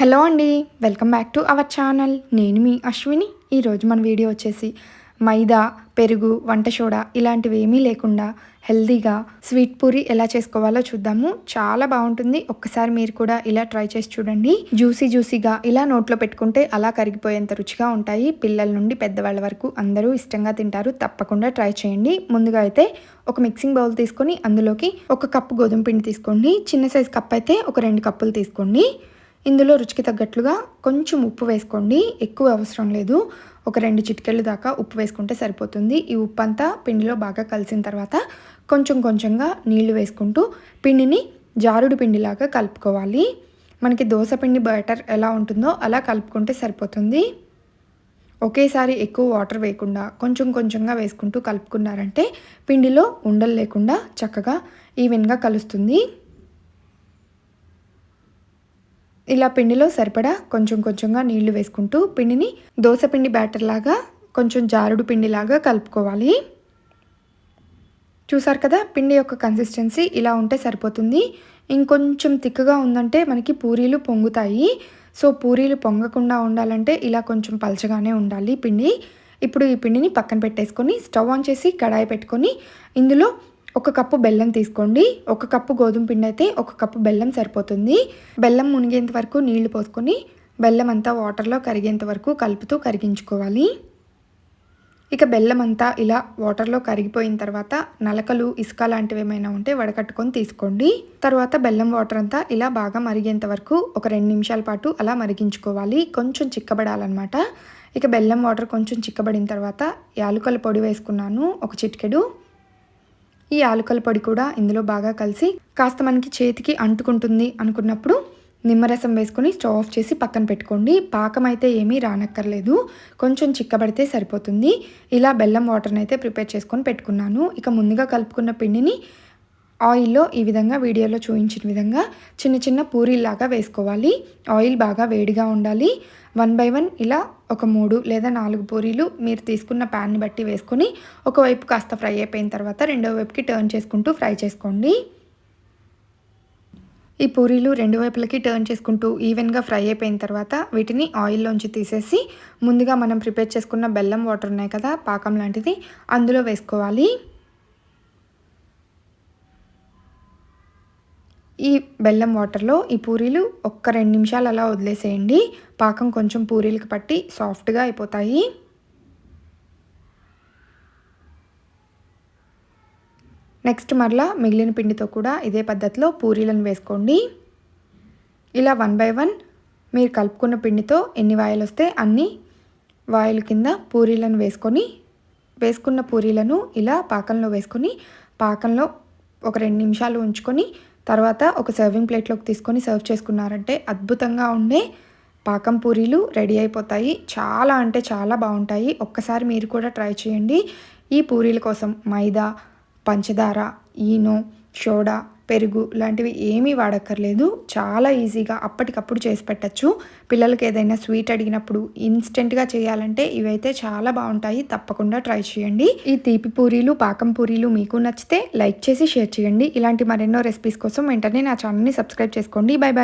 Hello అండి welcome back to our channel. నేను మీ అశ్విని. ఈరోజు మన వీడియో వచ్చేసి మైదా పెరుగు వంట సోడా ఇలాంటివి ఏమీ లేకుండా హెల్దీగా స్వీట్ పూరి ఎలా చేసుకోవాలో చూద్దాము. చాలా బాగుంటుంది. ఒక్కసారి మీరు కూడా ఇలా ట్రై చేసి చూడండి. జ్యూసీ జ్యూసీగా ఇలా నోట్లో పెట్టుకుంటే అలా కరిగిపోయేంత రుచిగా ఉంటాయి. పిల్లల నుండి పెద్దవాళ్ళ వరకు అందరూ ఇష్టంగా తింటారు. తప్పకుండా ట్రై చేయండి. ముందుగా అయితే ఒక మిక్సింగ్ బౌల్ తీసుకొని అందులోకి ఒక కప్పు గోధుమ పిండి తీసుకోండి. చిన్న సైజ్ కప్ అయితే ఒక రెండు కప్పులు తీసుకోండి. ఇందులో రుచికి తగ్గట్లుగా కొంచెం ఉప్పు వేసుకోండి. ఎక్కువ అవసరం లేదు. ఒక రెండు చిటికెళ్ళు దాకా ఉప్పు వేసుకుంటే సరిపోతుంది. ఈ ఉప్పు అంతా పిండిలో బాగా కలిసిన తర్వాత కొంచెం కొంచెంగా నీళ్ళు వేసుకుంటూ పిండిని జారుడు పిండిలాగా కలుపుకోవాలి. మనకి దోశ పిండి బ్యాటర్ ఎలా ఉంటుందో అలా కలుపుకుంటే సరిపోతుంది. ఒకేసారి ఎక్కువ వాటర్ వేయకుండా కొంచెం కొంచెంగా వేసుకుంటూ కలుపుకున్నారంటే పిండిలో ఉండలు లేకుండా చక్కగా ఈవెన్గా కలుస్తుంది. ఇలా పిండిలో సరిపడా కొంచెం కొంచెంగా నీళ్ళు వేసుకుంటూ పిండిని దోశ పిండి బ్యాటర్ లాగా కొంచెం జారుడు పిండిలాగా కలుపుకోవాలి. చూసారు కదా పిండి యొక్క కన్సిస్టెన్సీ ఇలా ఉంటే సరిపోతుంది. ఇంకొంచెం తిక్కగా ఉందంటే మనకి పూరీలు పొంగుతాయి. సో పూరీలు పొంగకుండా ఉండాలంటే ఇలా కొంచెం పలచగానే ఉండాలి పిండి. ఇప్పుడు ఈ పిండిని పక్కన పెట్టేసుకొని స్టవ్ ఆన్ చేసి కడాయి పెట్టుకొని ఇందులో ఒక కప్పు బెల్లం తీసుకోండి. ఒక కప్పు గోధుమ పిండి అయితే ఒక కప్పు బెల్లం సరిపోతుంది. బెల్లం మునిగేంత వరకు నీళ్ళు పోసుకొని బెల్లం అంతా వాటర్లో కరిగేంత వరకు కలుపుతూ కరిగించుకోవాలి. ఇక బెల్లం అంతా ఇలా వాటర్లో కరిగిపోయిన తర్వాత నలకలు ఇసుక లాంటివి ఏమైనా ఉంటే వడకట్టుకొని తీసుకోండి. తర్వాత బెల్లం వాటర్ అంతా ఇలా బాగా మరిగేంత వరకు ఒక రెండు నిమిషాల పాటు అలా మరిగించుకోవాలి. కొంచెం చిక్కబడాలన్నమాట. ఇక బెల్లం వాటర్ కొంచెం చిక్కబడిన తర్వాత యాలుకల పొడి వేసుకున్నాను ఒక చిటికెడు. ఈ ఆలుకల పొడి కూడా ఇందులో బాగా కలిసి కాస్త మనకి చేతికి అంటుకుంటుంది అనుకున్నప్పుడు నిమ్మరసం వేసుకొని స్టవ్ ఆఫ్ చేసి పక్కన పెట్టుకోండి. పాకం అయితే ఏమీ రానక్కర్లేదు. కొంచెం చిక్కబడితే సరిపోతుంది. ఇలా బెల్లం వాటర్ని అయితే ప్రిపేర్ చేసుకొని పెట్టుకున్నాను. ఇక ముందుగా కలుపుకున్న పిండిని ఆయిల్లో ఈ విధంగా వీడియోలో చూపించిన విధంగా చిన్న చిన్న పూరీలాగా వేసుకోవాలి. ఆయిల్ బాగా వేడిగా ఉండాలి. వన్ బై వన్ ఇలా ఒక మూడు లేదా నాలుగు పూరీలు మీరు తీసుకున్న ప్యాన్ని బట్టి వేసుకొని ఒకవైపు కాస్త ఫ్రై అయిపోయిన తర్వాత రెండో వైపుకి టర్న్ చేసుకుంటూ ఫ్రై చేసుకోండి. ఈ పూరీలు రెండు వైపులకి టర్న్ చేసుకుంటూ ఈవెన్గా ఫ్రై అయిపోయిన తర్వాత వీటిని ఆయిల్లోంచి తీసేసి ముందుగా మనం ప్రిపేర్ చేసుకున్న బెల్లం వాటర్ ఉన్నాయి కదా పాకం లాంటిది అందులో వేసుకోవాలి. ఈ బెల్లం వాటర్లో ఈ పూరీలు ఒక్క రెండు నిమిషాలు అలా వదిలేసేయండి. పాకం కొంచెం పూరీలకు పట్టి సాఫ్ట్గా అయిపోతాయి. నెక్స్ట్ మరలా మిగిలిన పిండితో కూడా ఇదే పద్ధతిలో పూరీలను వేసుకోండి. ఇలా వన్ బై వన్ మీరు కలుపుకున్న పిండితో ఎన్ని వాయిలు వస్తే అన్ని వాయిల్ కింద పూరీలను వేసుకొని వేసుకున్న పూరీలను ఇలా పాకంలో వేసుకొని పాకంలో ఒక రెండు నిమిషాలు ఉంచుకొని తర్వాత ఒక సర్వింగ్ ప్లేట్లోకి తీసుకొని సర్వ్ చేసుకున్నారంటే అద్భుతంగా ఉండే పాకం పూరీలు రెడీ అయిపోతాయి. చాలా అంటే చాలా బాగుంటాయి. ఒక్కసారి మీరు కూడా ట్రై చేయండి. ఈ పూరీల కోసం మైదా పంచదార ఈనో సోడా పెరుగు లాంటివి ఏమీ వాడక్కర్లేదు. చాలా ఈజీగా అప్పటికప్పుడు చేసి పెట్టచ్చు. పిల్లలకి ఏదైనా స్వీట్ అడిగినప్పుడు ఇన్స్టెంట్గా చేయాలంటే ఇవైతే చాలా బాగుంటాయి. తప్పకుండా ట్రై చేయండి. ఈ తీపి పూరీలు పాకం పూరీలు మీకు నచ్చితే లైక్ చేసి షేర్ చేయండి. ఇలాంటి మరెన్నో రెసిపీస్ కోసం వెంటనే నా ఛానల్ని సబ్స్క్రైబ్ చేసుకోండి. Bye bye.